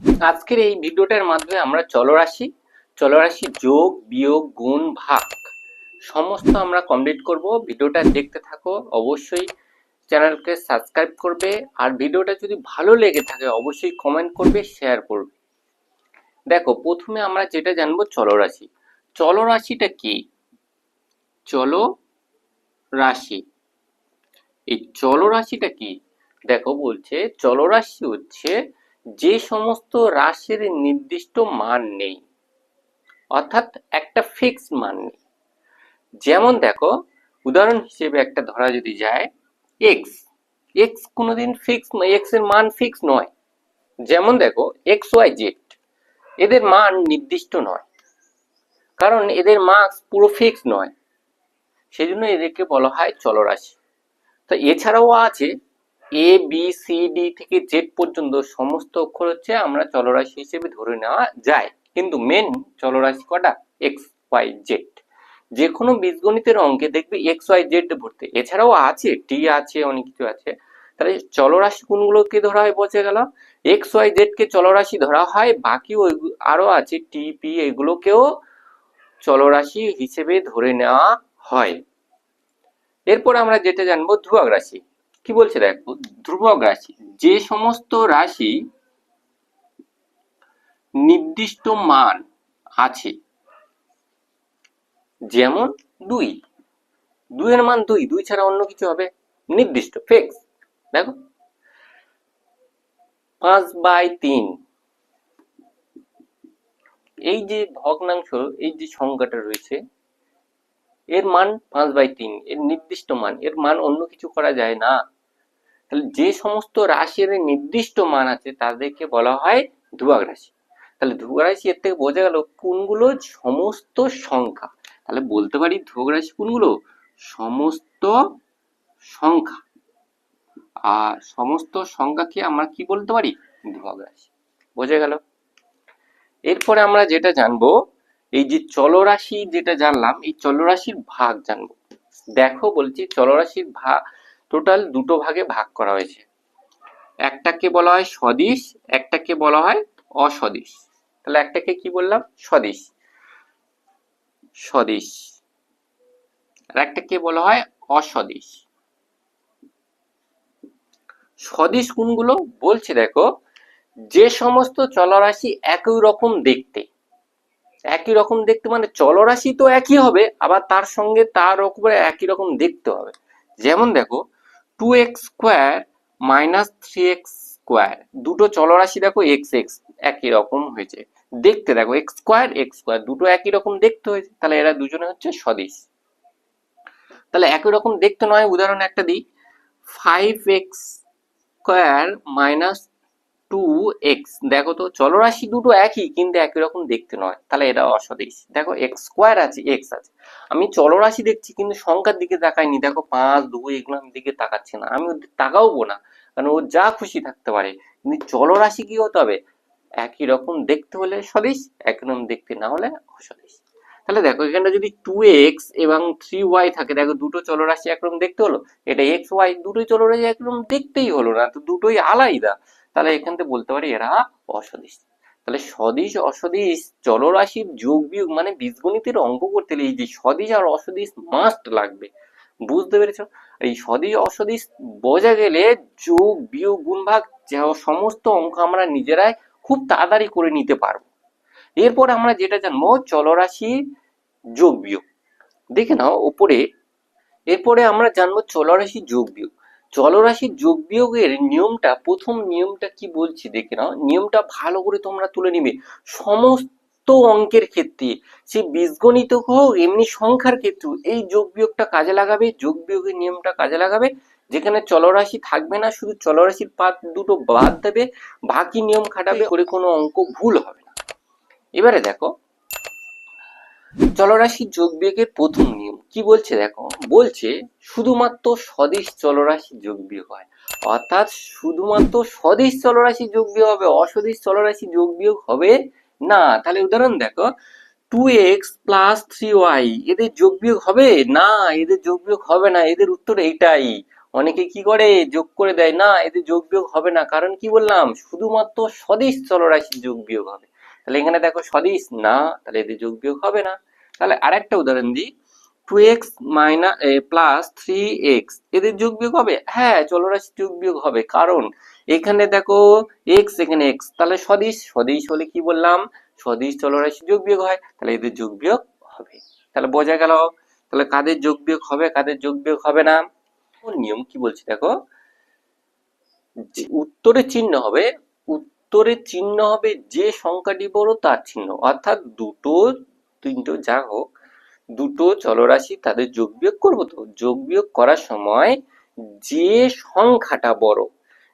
আজকের এই ভিডিওটার মাধ্যমে আমরা চলরাশি চলরাশি যোগ, বিয়োগ, গুণ, ভাগ সমস্ত আমরা কমপ্লিট করব। ভিডিওটা দেখতে থাকো। অবশ্যই চ্যানেলকে সাবস্ক্রাইব করবে। আর ভিডিওটা যদি ভালো লেগে থাকে, অবশ্যই কমেন্ট করবে শেয়ার করবে। দেখো, প্রথমে আমরা যেটা জানব চলরাশি। চলরাশিটা কি? চলো রাশি এই চলরাশিটা কি? দেখো বলছে, চলরাশি হচ্ছে যে সমস্ত রাশির নির্দিষ্ট মান নেই, অর্থাৎ একটা ফিক্স মান নেই। যেমন দেখো, উদাহরণ হিসেবে একটা ধরা যদি যায় এক্স এক্স কোনোদিন ফিক্স নয় এক্সের মান ফিক্স নয়। যেমন দেখো এক্স ওয়াই জেড এদের মান নির্দিষ্ট নয়, কারণ এদের মার্কস পুরো ফিক্স নয়। সেই জন্য এদেরকে বলা হয় চলরাশি। তো এছাড়াও আছে এ বি সি ডি থেকে জেড পর্যন্ত সমস্ত অক্ষর হচ্ছে আমরা চলরাশি হিসেবে ধরে নেওয়া যায়। কিন্তু মেন চলরাশি কটা? এক্স ওয়াই জেড যে কোনো বীজগণিতের অঙ্কে দেখবে এক্স ওয়াই জেড ভর্তি। এছাড়াও আছে টি আছে, অনেক কিছু আছে। তাহলে চলরাশি কোনগুলোকে ধরা হয় বোঝা গেল এক্স ওয়াই জেড কে চলরাশি ধরা হয়, বাকি ওই আরও আছে টি পি এগুলোকেও চলরাশি হিসেবে ধরে নেওয়া হয়। এরপর আমরা যেটা জানব, ধ্রুবক রাশি। কি বলছে দেখো, ধ্রুবক রাশি, যে সমস্ত রাশি নির্দিষ্ট মান আছে, যেমন দুই, দুইয়ের মান দুই দুই ছাড়া অন্য কিছু হবে, নির্দিষ্ট ফিক্স দেখো। পাঁচ বাই তিন, এই যে ভগ্নাংশ, এই যে সংখ্যাটা রয়েছে, এর মান পাঁচ বাই তিন, এর নির্দিষ্ট মান, এর মান অন্য কিছু করা যায় না। তাহলে যে সমস্ত রাশির নির্দিষ্ট মান আছে তাদেরকে বলা হয় ধ্রুবক রাশি। তাহলে ধ্রুবক রাশি এর থেকে বোঝা গেল কোনগুলো সমস্ত সংখ্যা। তাহলে বলতে পারি ধ্রুবক রাশি কোনগুলো? সমস্ত সংখ্যা। আর সমস্ত সংখ্যাকে আমরা কি বলতে পারি? ধ্রুবক রাশি। বোঝা গেল? এরপরে আমরা যেটা জানব, এই যে চলরাশি যেটা জানলাম, এই চলরাশির ভাগ জানব। দেখো বলছি চলরাশির ভাগ টোটাল দুটো ভাগে ভাগ করা হয়েছে। একটাকে বলা হয় সদিশ একটাকে বলা হয় অসদিশ তাহলে একটাকে কি বললাম? সদিশ সদিশ আর একটাকে বলা হয় অসদিশ সদিশ কোনগুলো? বলছে দেখো, যে সমস্ত চলরাশি একই রকম দেখতে। একই রকম দেখতে মানে চলরাশি তো একই হবে, আবার তার সঙ্গে তার উপরে একই রকম দেখতে হবে। যেমন দেখো two X square minus three X square দুটো চলরাশি দেখো এক্স এক্স একই রকম হয়েছে। দেখতে দেখো এক্স স্কোয়ার এক্স স্কোয়ার দুটো একই রকম দেখতে হয়েছে। তাহলে এরা দুজনে হচ্ছে সদিশ তাহলে একই রকম দেখতে নয়, উদাহরণ একটা দিই। Five X square minus two X দেখো তো, চলরাশি দুটো একই, কিন্তু একই রকম দেখতে নয়। তাহলে এটা অসদিশ। দেখো এক্স স্কোয়ার আছে এক্স আছে। আমি চলরাশি দেখছি, কিন্তু সংখ্যার দিকে তাকাইনি। দেখো পাঁচ, দুই, এগুলো আমি দিকে তাকাচ্ছি না। আমি তাকাবো না, কারণ ও যা খুশি থাকতে পারে। কিন্তু চলরাশি কি হতে হবে? একই রকম দেখতে হলে সদিশ, একই রকম দেখতে না হলে অসদিশ। তাহলে দেখো এখানে যদি টু এক্স এবং থ্রি ওয়াই থাকে, দেখো দুটো চলরাশি একরকম দেখতে হলো। এটা এক্স ওয়াই দুটোই চলরাশি একরকম দেখতেই হলো না, তো দুটোই আলাদা। তাহলে এখান থেকে বলতে পারি এরা অসদিশ। তাহলে সদিশ, অসদিশ, চলরাশির যোগ বিয়োগ মানে বীজগণিতের অঙ্ক করতে এই যে সদিশ আর অসদিশ মাস্ট লাগবে। বুঝতে পেরেছ? এই সদিশ, অসদিশ বোঝা গেলে যোগ, বিয়োগ গুণ ভাগ সমস্ত অঙ্ক আমরা নিজেরাই খুব তাড়াতাড়ি করে নিতে পারব। এরপর আমরা যেটা জানব চলরাশি যোগ বিয়োগ। দেখে নাও উপরে এরপরে আমরা জানব চলরাশি যোগ বিয়োগ। চলরাশির যোগ বিয়োগের নিয়মটা প্রথম নিয়মটা কি বলছি দেখে নাও। নিয়মটা ভালো করে তোমরা তুলে নিবে। সমস্ত অঙ্কের ক্ষেত্রে সে বীজগণিত হোক এমনি সংখ্যার ক্ষেত্রেও এই যোগ বিয়োগটা কাজে লাগাবে যোগ বিয়োগের নিয়মটা কাজে লাগাবে। যেখানে চলরাশি থাকবে না শুধু চলরাশির পাত দুটো বাদ দেবে বাকি নিয়ম খাটাবে করে কোনো অঙ্ক ভুল হবে না। এবারে দেখো চলরাশি যোগ বিয়োগের প্রথম নিয়ম। কি বলছে দেখো? বলছে শুধুমাত্র সদিশ চলরাশি যোগ বিয়োগ হয়। অর্থাৎ শুধুমাত্র সদিশ চলরাশি যোগ বিয়োগ হবে অসদিশ চলরাশি যোগ বিয়োগ হবে না। তাহলে উদাহরণ দেখো two X plus three Y এদের যোগ বিয়োগ হবে? না, এদের যোগ বিয়োগ হবে না। এদের উত্তর এইটাই। অনেকে কি করে? যোগ করে দেয়। না, এদের যোগ বিয়োগ হবে না। কারণ কি বললাম? শুধুমাত্র স্বদেশ চলরাশি যোগ বিয়োগ হবে। তাহলে এখানে দেখো সদিশ না, তাহলে এতে যোগ বিয়োগ হবে না। তাহলে আরেকটা উদাহরণ দিই। Two X minus plus three X এদের যোগ বিয়োগ হবে? হ্যাঁ চলরাশি যোগ বিয়োগ হবে। কারণ এখানে দেখো এক্স এখানে এক্স তাহলে সদিশ সদিশ হলে কি বললাম? সদিশ চলরাশি যোগ বিয়োগ হয়, তাহলে এদের যোগ বিয়োগ হবে। তাহলে বোঝা গেল? তাহলে কাদের যোগ বিয়োগ হবে, কাদের যোগ বিয়োগ হবে না? নিয়ম? কি বলছি দেখো? যে উত্তরে চিহ্ন হবে উত্তরে চিহ্ন হবে যে সংখ্যাটি বড় তার চিহ্ন। অর্থাৎ দুটো, তিনটো যা হোক, দুটো চলরাশি তাদের যোগ বিয়োগ করব তো? যোগ বিয়োগ করার সময় যে সংখ্যাটা বড়,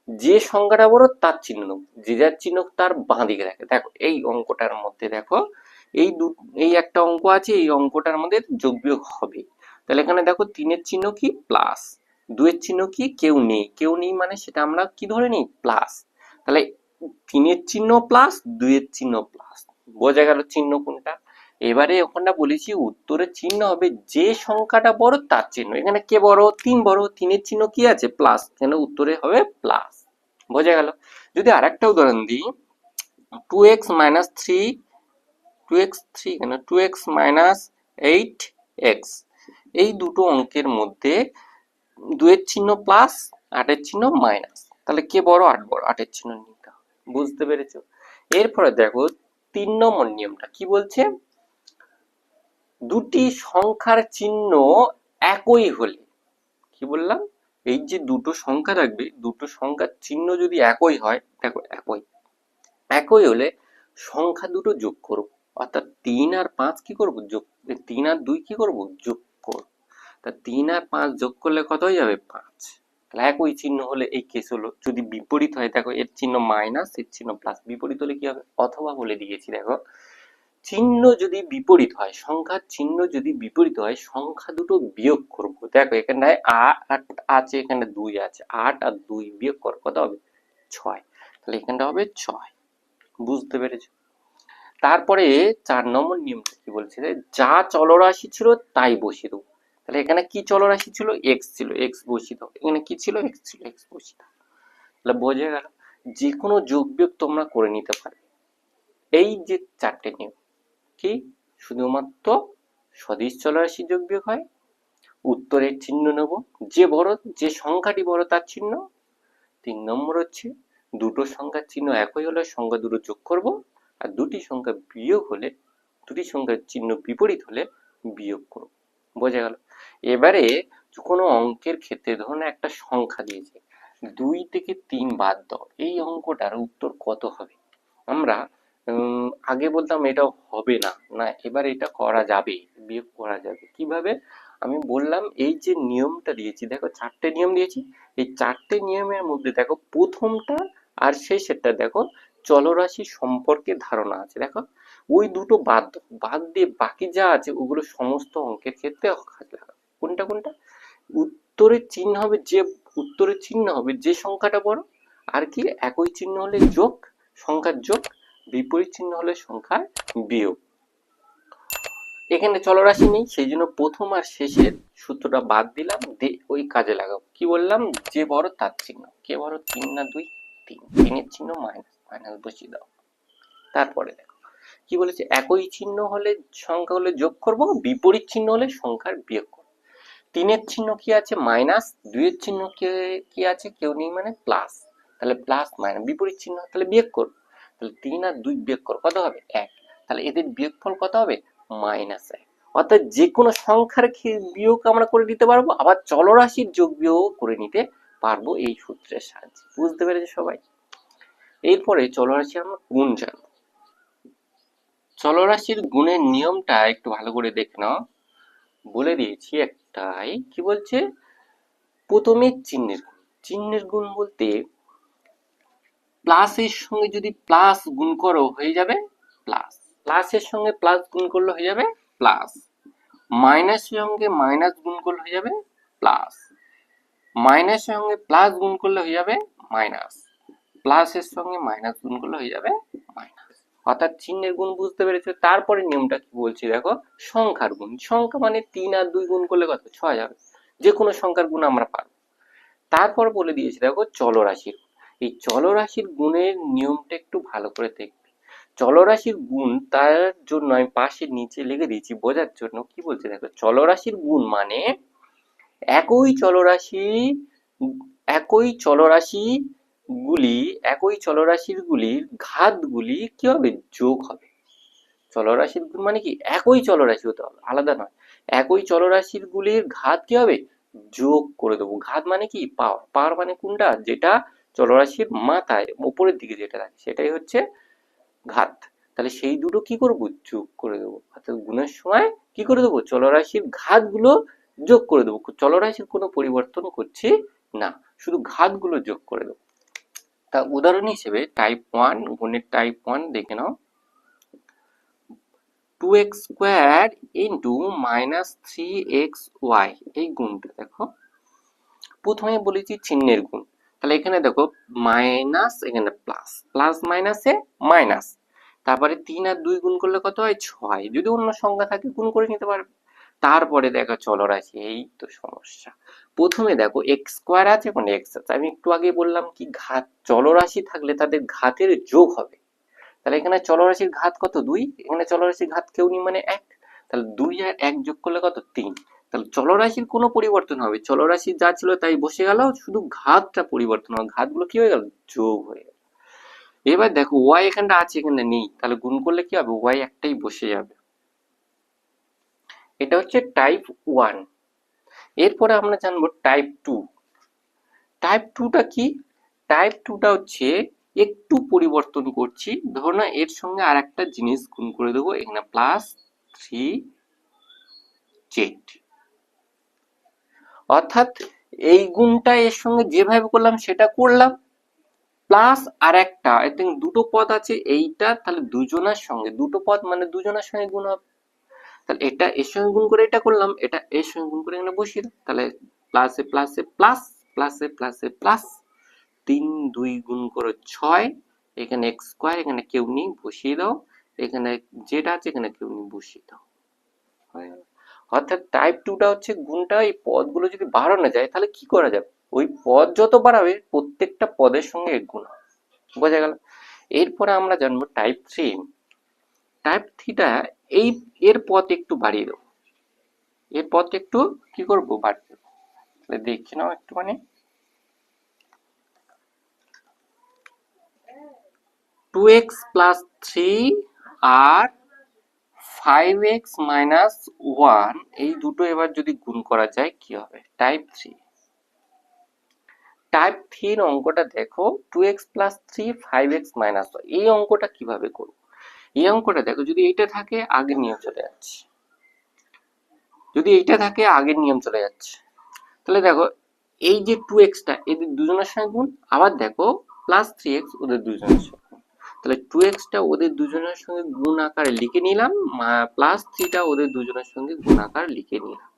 যে সংখ্যাটা বড় তার চিহ্ন যে যার চিহ্ন তার বাঁ দিকে রাখে দেখো, এই অঙ্কটার মধ্যে দেখো, এই দু, এই একটা অঙ্ক আছে, এই অঙ্কটার মধ্যে যোগ বিয়োগ হবে। তাহলে এখানে দেখো তিনের চিহ্ন কি? প্লাস। দুয়ের চিহ্ন কি? কেউ নেই। কেউ নেই মানে সেটা আমরা কি ধরে নিই? প্লাস। তাহলে তিনের চিহ্ন প্লাস দুইয়ের চিহ্ন প্লাস বোঝা গেল চিহ্ন কোনটা? এবারে ওখানটা বলেছি উত্তরের চিহ্ন হবে যে সংখ্যাটা বড় তার চিহ্ন। এখানে কে বড়? তিন বড়। তিনের চিহ্ন কি আছে? প্লাস এখানে উত্তরে হবে প্লাস বোঝা গেল যদি আর একটা উদাহরণ দিই two X minus three two X three কেন? Two X minus eight X এই দুটো অঙ্কের মধ্যে দুয়ের চিহ্ন প্লাস আটের চিহ্ন মাইনাস তাহলে কে বড়? আট বড়। আটের চিহ্ন হবে বুঝতে পেরেছ? এরপরে দেখো, তিন নম্বর নিয়মটা কি বলছে? দুটি সংখ্যার চিহ্ন একই হলে, কি বললাম? এই যে দুটো সংখ্যা থাকবে, দুটো সংখ্যার চিহ্ন যদি একই হয়, দেখো একই একই হলে সংখ্যা দুটো যোগ করব অর্থাৎ তিন আর পাঁচ কি করব? যোগ, তিন আর দুই কি করব? যোগ করব তা তিন আর পাঁচ যোগ করলে কত হয়ে যাবে? পাঁচ। তাহলে একই চিহ্ন হলে এই কেস হলো। যদি বিপরীত হয়, দেখো এর চিহ্ন মাইনাস এর চিহ্ন প্লাস বিপরীত হলে কি হবে? অথবা বলে দিয়েছি, দেখো। চিহ্ন যদি বিপরীত হয়, সংখ্যার চিহ্ন যদি বিপরীত হয়, সংখ্যা দুটো বিয়োগ করব। দেখো, এখানে আট আছে, এখানে দুই আছে। আট আর দুই বিয়োগ কর, কত হবে? ছয়। তাহলে এখানটা হবে ছয়। বুঝতে পেরেছ? তারপরে চার নম্বর নিয়মটা কি বলছে? যা চলরাশি ছিল, তাই বসিয়ে দেবো। তাহলে এখানে কি চলরাশি ছিল? এক্স ছিল। এক্স দাও এখানে কি ছিল? এক্স ছিল। এক্স দাও তাহলে বোঝা গেল যে কোনো যোগ বিয়োগ তোমরা করে নিতে পারবে এই যে চারটে নিয়ম, কি? শুধুমাত্র সদিশ চলরাশি যোগ বিয়োগ হয়, উত্তরের চিহ্ন নেব। যে বড়, যে সংখ্যাটি বড়, তার চিহ্ন। তিন নম্বর হচ্ছে, দুটো সংখ্যার চিহ্ন একই হলে সংখ্যা দুটো যোগ করব, আর দুটি সংখ্যা বিয়োগ হলে, দুটি সংখ্যার চিহ্ন বিপরীত হলে বিয়োগ করব। বোঝা গেল। এবারে কোনো অঙ্কের ক্ষেত্রে ধরুন একটা সংখ্যা দিয়েছে, দুই থেকে তিন বাদ দাও, এই অঙ্কটার উত্তর কত হবে? আমরা আগে বলতাম এটা হবে না না, এবার এটা করা যাবে, বিয়োগ করা যাবে। কীভাবে? আমি বললাম এই যে নিয়মটা দিয়েছি, দেখো চারটে নিয়ম দিয়েছি, এই চারটে নিয়মের মধ্যে দেখো প্রথমটা আর শেষেরটা দেখো চলরাশি সম্পর্কে ধারণা আছে। দেখো ওই দুটো বাদ বাদ দিয়ে বাকি যা আছে, ওগুলো সমস্ত অঙ্কের ক্ষেত্রে কাজে লাগাও কোনটা কোনটা? উত্তরের চিহ্ন হবে যে, উত্তরের চিহ্ন হবে যে সংখ্যাটা বড়, আর কি? একই চিহ্ন হলে যোগ, সংখ্যার যোগ, বিপরীত চিহ্ন হলে সংখ্যার বিয়োগ। এখানে চলরাশি নেই, সেই জন্য প্রথম আর শেষের সূত্রটা বাদ দিলাম দিয়ে ওই কাজে লাগাবো কি বললাম? যে বড় তার চিহ্ন। কে বড়? তিন না দুই? তিন। তিনের চিহ্ন মাইনাস মাইনাস বসিয়ে দাও। তারপরে দেখো। কি বলেছে? একই চিহ্ন হলে সংখ্যা হলে যোগ করব, বিপরীত চিহ্ন হলে সংখ্যার বিয়োগ করব। তিনের চিহ্ন কি আছে? মাইনাস। দুইয়ের চিহ্ন কে আছে? কেউ নেই মানে প্লাস। তাহলে প্লাস, মাইনাস, বিপরীত চিহ্ন, তাহলে বিয়োগ করব। তাহলে তিন আর দুই বিয়োগ কর কত হবে? এক। তাহলে এদের বিয়োগফল কত হবে? মাইনাস এক। অর্থাৎ যে কোনো সংখ্যার বিয়োগ আমরা করে দিতে পারব, আবার চলরাশির যোগ বিয়োগ করে নিতে পারব এই সূত্রের সাহায্যে। বুঝতে পেরেছে সবাই? এরপরে চলরাশি আমরা গুণ জানব। চলরাশির গুণের নিয়মটা একটু ভালো করে দেখে নাও। বলে দিয়েছি একটাই, কি বলছে? প্রথমে চিহ্নের গুণ। চিহ্নের গুণ বলতে প্লাসের সঙ্গে যদি প্লাস গুণ করো, হয়ে যাবে প্লাস প্লাসের সঙ্গে প্লাস গুণ করলে হয়ে যাবে প্লাস মাইনাসের সঙ্গে মাইনাস গুণ করলে হয়ে যাবে প্লাস মাইনাসের সঙ্গে প্লাস গুণ করলে হয়ে যাবে মাইনাস প্লাসের সঙ্গে মাইনাস গুণ করলে হয়ে যাবে মাইনাস অর্থাৎ চিহ্নের গুণ বুঝতে পেরেছ, তারপরে নিয়মটা কি বলছি দেখো? সংখ্যার গুণ। সংখ্যা মানে তিন আর দুই গুণ করলে কত? ছয় হবে। যে কোনো সংখ্যার গুণ আমরা পারব তারপর বলে দিয়েছে দেখো চলরাশির এই চলরাশির গুণের নিয়মটা একটু ভালো করে দেখবে। চলরাশির গুণ তার জন্য আমি পাশে নিচে লিখে দিয়েছি, বোঝার জন্য কি বলছে দেখো? চলরাশির গুণ মানে একই চলরাশি একই চলরাশি গুলি, একই চলরাশির গুলির ঘাতগুলি কি হবে যোগ হবে? চলরাশির মানে কি? একই চলরাশি হতে হবে, আলাদা নয়। একই চলরাশির গুলির ঘাত কি হবে যোগ করে দেবো? ঘাত মানে কি? পাওয়ার। পাওয়ার মানে কোনটা? যেটা চলরাশির মাথায় উপরের দিকে যেটা থাকে, সেটাই হচ্ছে ঘাত। তাহলে সেই দুটো কি করব? যোগ করে দেবো। অর্থাৎ গুণের সময় কি করে দেবো? চলরাশির ঘাতগুলো যোগ করে দেবো। চলরাশির কোনো পরিবর্তন করছি না। শুধু ঘাতগুলো যোগ করে দেবো। তা উদাহরণ হিসেবে টাইপ ওয়ান গুণের টাইপ ওয়ান দেখে নাও। Two X square into minus three X Y এই গুণটা দেখো। প্রথমে বলেছি চিহ্নের গুণ। তাহলে এখানে দেখো মাইনাস এখানে প্লাস প্লাস মাইনাসে মাইনাস তারপরে তিন আর দুই গুণ করলে কত হয়? ছয়। যদি অন্য সংখ্যা থাকে, গুণ করে নিতে পারবে। তারপরে দেখো চলরাশি এই তো সমস্যা। প্রথমে দেখো এক্স স্কোয়ার আছে এখন এক্স আছে। আমি একটু আগে বললাম কি ঘাত, চলরাশি থাকলে তাদের ঘাতের যোগ হবে। তাহলে এখানে চলরাশির ঘাত কত? দুই। এখানে চলরাশির ঘাত কেউ নেই মানে এক। তাহলে দুই আর এক যোগ করলে কত? তিন। তাহলে চলরাশির কোনো পরিবর্তন হবে। চলরাশি যা ছিল তাই বসে গেল, শুধু ঘাতটা পরিবর্তন হবে ঘাতগুলো কি হয়ে গেল? যোগ হয়ে গেল। এবার দেখো ওয়াই এখানটা আছে, এখানে নেই। তাহলে গুণ করলে কি হবে? ওয়াই একটাই বসে যাবে। এটা হচ্ছে টাইপ ওয়ান এরপরে আমরা জানব টাইপ টু টাইপ টুটা কি? টাইপ টুটা হচ্ছে একটু পরিবর্তন করছি। ধরো না, এর সঙ্গে আর একটা জিনিস গুণ করে দেবো। এখানে প্লাস থ্রি জেড অর্থাৎ এই গুণটা এর সঙ্গে যেভাবে করলাম, সেটা করলাম। প্লাস আর একটা দুটো পদ আছে, এইটা, তাহলে দুজনের সঙ্গে। দুটো পদ মানে দুজনের সঙ্গে গুণ হবে। তাহলে এটা এর সঙ্গে গুণ করে এটা করলাম, এটা এর সঙ্গে গুণ করে এখানে বসিয়ে দাও। তাহলে প্লাসে প্লাসে প্লাস প্লাসে প্লাসে প্লাস তিন, দুই গুণ করে ছয়, এখানে এক্স স্কোয়ার এখানে কেউ নেই, বসিয়ে দাও। এখানে যেটা আছে, এখানে কেউ নেই, বসিয়ে দাও। হয়ে অর্থাৎ টাইপ টুটা হচ্ছে গুণটা, এই পদগুলো যদি বাড়ানো যায়, তাহলে কি করা যাবে? ওই পদ যত বাড়াবে, প্রত্যেকটা পদের সঙ্গে এক গুণ বোঝা গেল? এরপরে আমরা জানব টাইপ থ্রি টাইপ থ্রিটা এই, এর পথ একটু বাড়িয়ে দেবো। এর পথ একটু কি করব? বাড়িয়ে দেবো। তাহলে দেখি নাও একটুখানি। টু এক্স প্লাস থ্রি আর ফাইভ এক্স মাইনাস ওয়ান এই দুটো এবার যদি গুণ করা যায়, কি হবে? টাইপ থ্রি টাইপ থ্রির অঙ্কটা দেখো two X plus three five X minus এই অঙ্কটা কীভাবে করব? এই অঙ্কটা দেখো, যদি এইটা থাকে, আগের নিয়ম চলে যাচ্ছে। যদি এইটা থাকে, আগের নিয়ম চলে যাচ্ছে। তাহলে দেখো, এই যে টু এক্সটা এদের দুজনের সঙ্গে গুণ, আবার দেখো প্লাস থ্রি এক্স ওদের দুজনের সঙ্গে তাহলে টু এক্সটা ওদের দুজনের সঙ্গে গুণ আকারে লিখে নিলাম প্লাস থ্রিটা ওদের দুজনের সঙ্গে গুণ আকার লিখে নিলাম।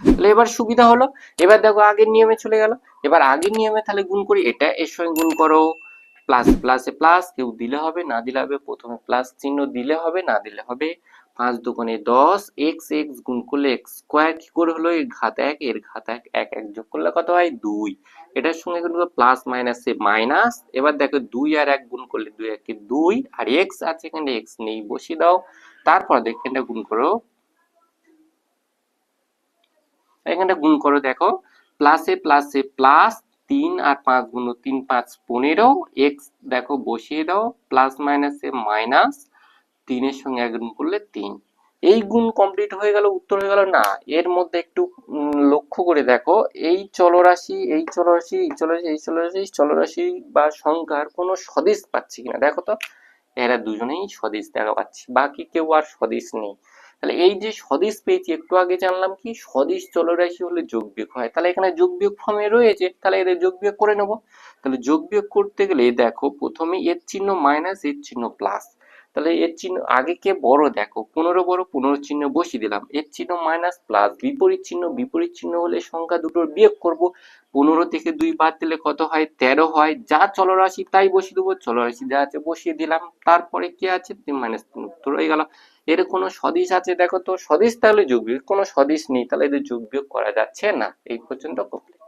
তাহলে এবার সুবিধা হলো, এবার দেখো আগের নিয়মে চলে গেল। এবার আগের নিয়মে তাহলে গুণ করি, এটা এর সঙ্গে গুণ করো। প্লাস প্লাসে প্লাস কেউ দিলে হবে, না দিলে হবে, প্রথমে প্লাস চিহ্ন দিলে হবে, না দিলে হবে। পাঁচ দোকানে দশ এক্স এক্স গুণ করলে এক্স স্কোয়ার কি করে হলো? এর ঘাত এক, এর ঘাত এক এক এক যোগ করলে কত হয়? দুই। এটার সঙ্গে করলে প্লাস মাইনাসে মাইনাস এবার দেখো দুই আর এক গুণ করলে দুই একে দুই, আর এক্স আছে এখানে এক্স নেই, বসিয়ে দাও। তারপর দেখো এটা গুণ করো। এখানটা গুণ করো, দেখো। প্লাসে প্লাসে প্লাস তিন আর পাঁচ গুণ তিন, পাঁচ পনেরো। এক্স দেখো বসিয়ে দাও, প্লাস মাইনাসে মাইনাস, তিনের সঙ্গে এক গুণ করলে তিন। এই গুণ কমপ্লিট হয়ে গেল, উত্তর হয়ে গেল? না, এর মধ্যে একটু লক্ষ্য করে দেখো, এই চলরাশি এই চলরাশি এই চলরাশি এই চলরাশি চলরাশি বা সংখ্যার কোনো সদিশ পাচ্ছি কিনা? দেখো তো, এরা দুজনেই সদিশ দেখা পাচ্ছি, বাকি কেউ আর সদিশ নেই। তাহলে এই যে সদিশ পেয়েছি, একটু আগে জানলাম কি? সদিশ চলরাশি হলে যোগ বিয়োগ হয়। তাহলে এখানে যোগ বিয়োগ ফর্মে রয়েছে, তাহলে এদের যোগ বিয়োগ করে নেব। তাহলে যোগ বিয়োগ করতে গেলে দেখো, প্রথমে এর চিহ্ন মাইনাস এর চিহ্ন প্লাস তাহলে এর চিহ্ন আগে কে বড় দেখো, পনেরো বড়, পনেরো চিহ্ন বসিয়ে দিলাম। এর চিহ্ন মাইনাস প্লাস বিপরীত চিহ্ন বিপরীত চিহ্ন হলে সংখ্যা দুটোর বিয়োগ করব। পনেরো থেকে দুই বাদ দিলে কত হয়? তেরো হয়। যা চলরাশি তাই বসিয়ে দেবো, চলরাশি যা আছে বসিয়ে দিলাম। তারপরে কি আছে? মাইনাস তিন, উত্তর হয়ে গেল। এর কোনো সদিশ আছে? দেখো তো, সদিশ তাহলে যোগ বিয়োগ, কোনো সদিশ নেই, তাহলে এদের যোগ বিয়োগ করা যাচ্ছে না। এই পর্যন্ত কমপ্লিট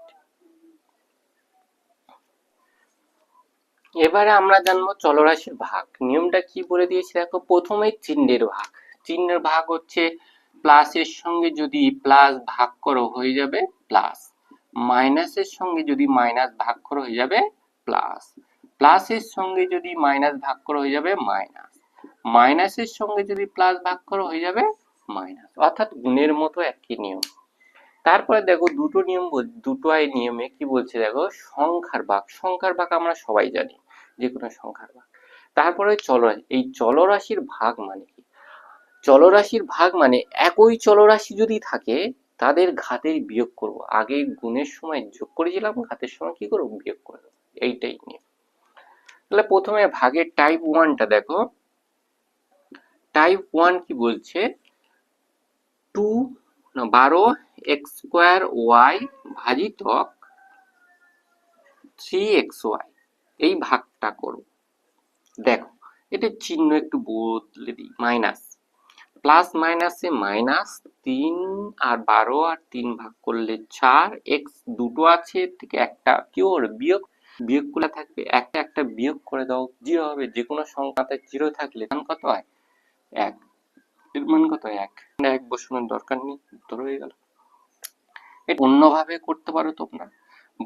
এবারে আমরা জানব চলরাশির ভাগ। নিয়মটা কি বলে দিয়েছি? দেখো, প্রথমে চিহ্নের ভাগ। চিহ্নের ভাগ হচ্ছে প্লাসের সঙ্গে যদি প্লাস ভাগ করো হয়ে যাবে প্লাস মাইনাসের সঙ্গে যদি মাইনাস ভাগ করো হয়ে যাবে প্লাস প্লাসের সঙ্গে যদি মাইনাস ভাগ করো হয়ে যাবে মাইনাস মাইনাসের সঙ্গে যদি প্লাস ভাগ করো, হয়ে যাবে মাইনাস অর্থাৎ গুণের মতো একই নিয়ম। তারপরে দেখো, দুটো নিয়ম দুটো আই নিয়মে কি বলছে দেখো? সংখ্যার ভাগ। সংখ্যার ভাগ আমরা সবাই জানি, যে কোনো সংখ্যার ভাগ। তারপরে চলরাশি এই চলরাশির ভাগ মানে কি? চলরাশির ভাগ মানে একই চলরাশি যদি থাকে, তাদের ঘাতের বিয়োগ করব। আগে গুণের সময় যোগ করেছিলাম, ঘাতের সময় কি করব? বিয়োগ করে দেবো। এইটাই নিয়ে তাহলে প্রথমে ভাগের টাইপ ওয়ানটা দেখো। টাইপ ওয়ান কি বলছে? টু বারো এক্স স্কোয়ার ওয়াই ভাজিতক থ্রি এক্স ওয়াই এই ভাগটা করো। দেখো, এটা চিহ্ন একটু বদলে দিই মাইনাস প্লাস মাইনাসে মাইনাস তিন আর বারো আর তিন ভাগ করলে চার এক্স দুটো আছে থেকে একটা কি ওর বিয়োগ? বিয়োগ করে থাকবে, একটা একটা বিয়োগ করে দাও জিরো হবে যে কোনো সংখ্যাতে জিরো থাকলে কত হয়? এক। এর মান কত এক? এক বসানোর দরকার নেই, উত্তর হয়ে গেল। এটা অন্যভাবে করতে পারো তোমরা।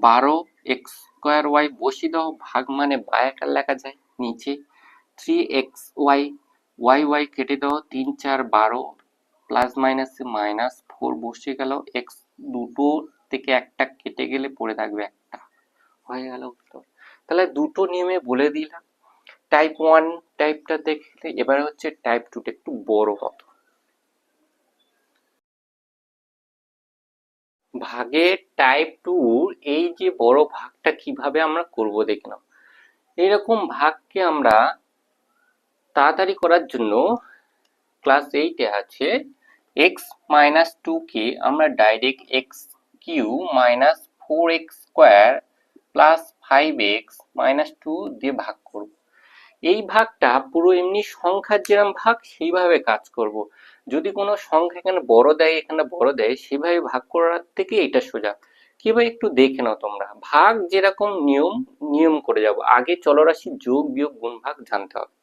বারো এক্স স্কোয়ার ওয়াই বসিয়ে দাও, ভাগ মানে বায়াকার লেখা যায় নিচে। Three X Y Y Y কেটে দাও, তিন চার বারো, প্লাস মাইনাসে মাইনাস ফোর বসে গেল। এক্স দুটো থেকে একটা কেটে গেলে পড়ে থাকবে একটা। হয়ে গেল উত্তর। তাহলে দুটো নিয়মে বলে দিলাম। টাইপ ওয়ান টাইপটা দেখলে এবারে হচ্ছে টাইপ টুটা একটু বড় কত? ভাগের টাইপ টু এই যে বড় ভাগটা কীভাবে আমরা করব দেখে নাও এইরকম ভাগকে আমরা তাড়াতাড়ি করার জন্য ক্লাস এইটে আছে এক্স মাইনাস টু কে আমরা direct X cube minus four X square plus five X minus two দিয়ে ভাগ করব। এই ভাগটা পুরো এমনি সংখ্যার যেরকম ভাগ, সেইভাবে কাজ করব। যদি কোনো সংখ্যা এখানে বড় দেয়, এখানে বড় দেয়, সেভাবে ভাগ করার থেকে এটা সোজা। কীভাবে একটু দেখে নাও তোমরা। ভাগ যেরকম নিয়ম নিয়ম করে যাব। আগে চলরাশি যোগ, বিয়োগ, গুণ, ভাগ জানতে হবে।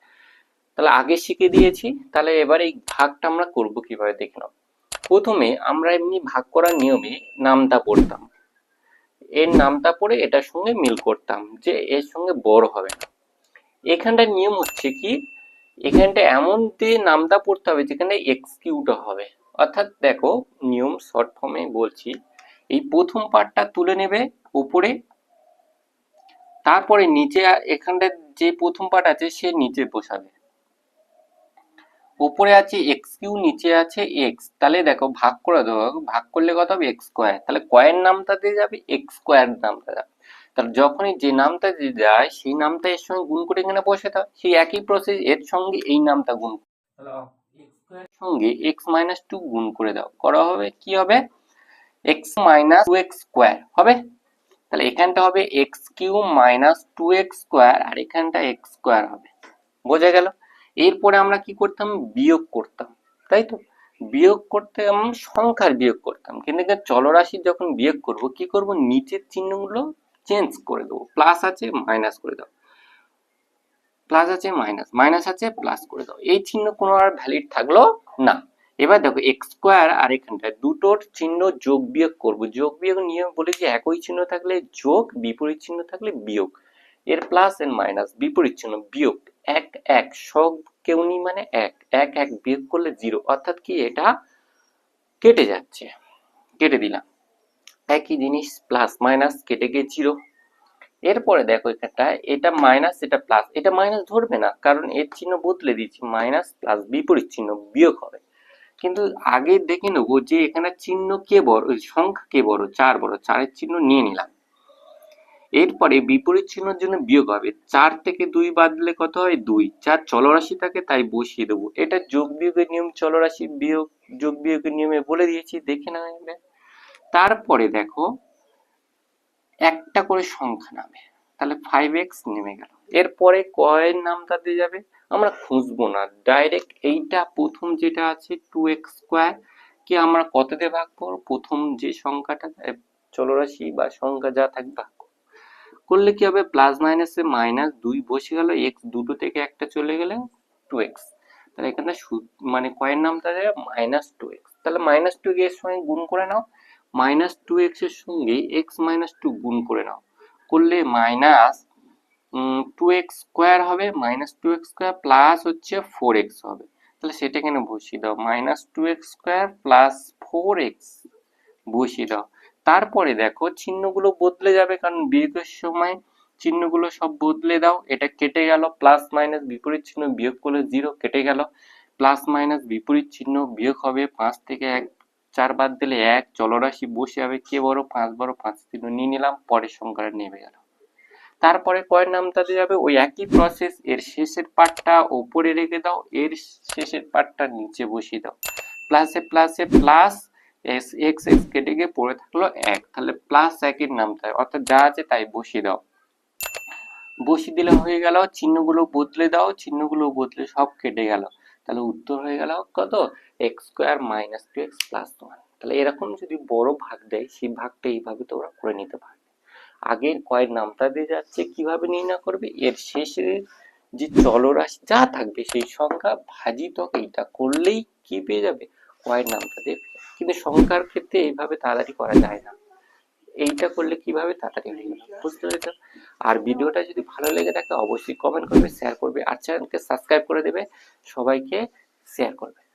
তাহলে আগে শিখে দিয়েছি। তাহলে এবার এই ভাগটা আমরা করব কীভাবে দেখে নাও। প্রথমে আমরা এমনি ভাগ করার নিয়মে নামটা পড়তাম। এর নামটা পড়ে এটার সঙ্গে মিল করতাম যে এর সঙ্গে বড় হবে না। এখানটার নিয়ম হচ্ছে কি? এখানটা এমন দিয়ে নামটা পড়তে হবে যেখানে এক্স কিউটা হবে। অর্থাৎ দেখো, নিয়ম শর্ট ফর্মে বলছি, এই প্রথম পার্টটা তুলে নেবে উপরে, তারপরে নিচে এখানটা যে প্রথম পার্ট আছে সে নিচে বসাবে। উপরে আছে এক্স কিউ নিচে আছে এক্স তাহলে দেখো ভাগ করে দেবো ভাগ করলে কত হবে? এক্স স্কোয়ার তাহলে কয়ের নামটা দিয়ে যাবে এক্স স্কোয়ার নামটা যাবে। তাহলে যখনই যে নামটা দিয়ে যায় সেই নামটা এর সঙ্গে গুণ করে এখানে বসে দাও সেই একই প্রসেস এর সঙ্গে এই নামটা গুণ সঙ্গে এক্স মাইনাস টু গুণ করে দাও। করা হবে কি হবে? X minus two X square হবে? তাহলে এখানটা হবে X cube minus two X square আর এখানটা এক্স স্কোয়ার হবে। বোঝা গেল? এরপরে আমরা কি করতাম? বিয়োগ করতাম তাই তো? বিয়োগ করতে সংখ্যার বিয়োগ করতাম। কিন্তু চলরাশির যখন বিয়োগ করব কি করব? নিচের চিহ্নগুলো চেঞ্জ করে দেবো। প্লাস আছে, মাইনাস করে দাও। প্লাস আছে, মাইনাস। মাইনাস আছে, প্লাস করে দাও। এই চিহ্ন কোনো আর ভ্যালিড থাকল না। এবার দেখো এক্স স্কোয়ার আর এখানটায় দুটোর চিহ্ন যোগ বিয়োগ করব। যোগ বিয়োগ নিয়ম বলেছি একই চিহ্ন থাকলে যোগ, বিপরীত চিহ্ন থাকলে বিয়োগ। এর প্লাস এর মাইনাস বিপরীত চিহ্ন বিয়োগ। এক এক, সব কেউ নেই মানে এক। এক এক বিয়োগ করলে জিরো অর্থাৎ কি এটা কেটে যাচ্ছে। কেটে দিলাম। একই জিনিস প্লাস মাইনাস কেটে গিয়ে জিরো এরপরে দেখো এখানটা, এটা মাইনাস এটা প্লাস এটা মাইনাস ধরবে না, কারণ এর চিহ্ন বদলে দিচ্ছি মাইনাস প্লাস বিপরীত চিহ্ন বিয়োগ হবে। কিন্তু আগে দেখে নেব যে এখানে চিহ্ন কে বড় সংখ্যা কে বড়? চার বড়। চারের চিহ্ন নিয়ে নিলাম। এরপরে বিপরীত চিহ্নের জন্য বিয়োগ হবে। চার থেকে দুই বাদ দিলে কত হয়? দুই। চার চলরাশি থাকে, তাই বসিয়ে দেবো। এটা যোগ বিয়োগের নিয়ম, চলরাশি বিয়োগ, যোগ বিয়োগের নিয়মে বলে দিয়েছি। দেখে না। তারপরে দেখো, একটা করে সংখ্যা নামে। তাহলে ফাইভ এক্স নেমে গেল। এরপরে কয়ের নামটা দিয়ে যাবে, আমরা খুঁজবো না। ডাইরেক্ট এইটা প্রথম যেটা আছে টু এক্স স্কোয়ার কি আমরা কত দিয়ে ভাগ করব? প্রথম যে সংখ্যাটা চলরাশি বা সংখ্যা যা থাকবে ভাগ করলে কি হবে? প্লাস মাইনাসে মাইনাস দুই বসে গেল এক্স দুটো থেকে একটা চলে গেলে টু এক্স তাহলে এখানে মানে কয়ের নামটা মাইনাস টু এক্স তাহলে মাইনাস টু এর সঙ্গে গুণ করে নাও মাইনাস টু এক্সের সঙ্গে এক্স মাইনাস টু গুণ করে নাও। করলে মাইনাস টু এক্স স্কোয়ার হবে minus two X square plus হচ্ছে ফোর এক্স হবে। তাহলে সেটা এখানে বসিয়ে দাও? Minus two X square plus four X বসিয়ে দাও। তারপরে দেখো, চিহ্নগুলো বদলে যাবে, কারণ বিয়োগের সময় চিহ্নগুলো সব বদলে দাও। এটা কেটে গেল প্লাস মাইনাস বিপরীত চিহ্ন বিয়োগ করলে জিরো কেটে গেল প্লাস মাইনাস বিপরীত চিহ্ন বিয়োগ হবে পাঁচ থেকে এক চার বাদ দিলে এক চলরাশি বসে যাবে কে বড়? পাঁচ বড়, পাঁচ চিহ্ন নিয়ে নিলাম, পরের সংখ্যাটা নেমে গেল। তারপরে কয়ের নামটা দিয়ে যাবে, ওই একই প্রসেস এর শেষের পার্টটা ওপরে রেখে দাও, এর শেষের পার্টটা নিচে বসিয়ে দাও। প্লাসে প্লাসে প্লাস এস এক্স এক্স কেটে গিয়ে পড়ে থাকল এক। তাহলে প্লাস একের নামটা অর্থাৎ যা আছে তাই বসিয়ে দাও। বসিয়ে দিলে হয়ে গেল, চিহ্নগুলো বদলে দাও, চিহ্নগুলো বদলে সব কেটে গেল। তাহলে উত্তর হয়ে গেল কত? X square minus two x plus one তাহলে এরকম যদি বড় ভাগ দেয়, সেই ভাগটা এইভাবে তোমরা করে নিতে পারবে। আগের কয়ের নামটা দিয়ে যাচ্ছে, কীভাবে নির্ণয় করবে? এর শেষে যে চলরাশি যা থাকবে, সেই সংখ্যা ভাজিত এইটা করলেই কি পেয়ে যাবে? কয়ের নামটা দেবে কিন্তু সংখ্যার ক্ষেত্রে এইভাবে তাড়াতাড়ি করা যায় না। এইটা করলে কীভাবে তাড়াতাড়ি গেল? বুঝতে পেরেছ? আর ভিডিওটা যদি ভালো লেগে থাকে, অবশ্যই কমেন্ট করবে শেয়ার করবে। আর চ্যানেলকে সাবস্ক্রাইব করে দেবে, সবাইকে শেয়ার করবে।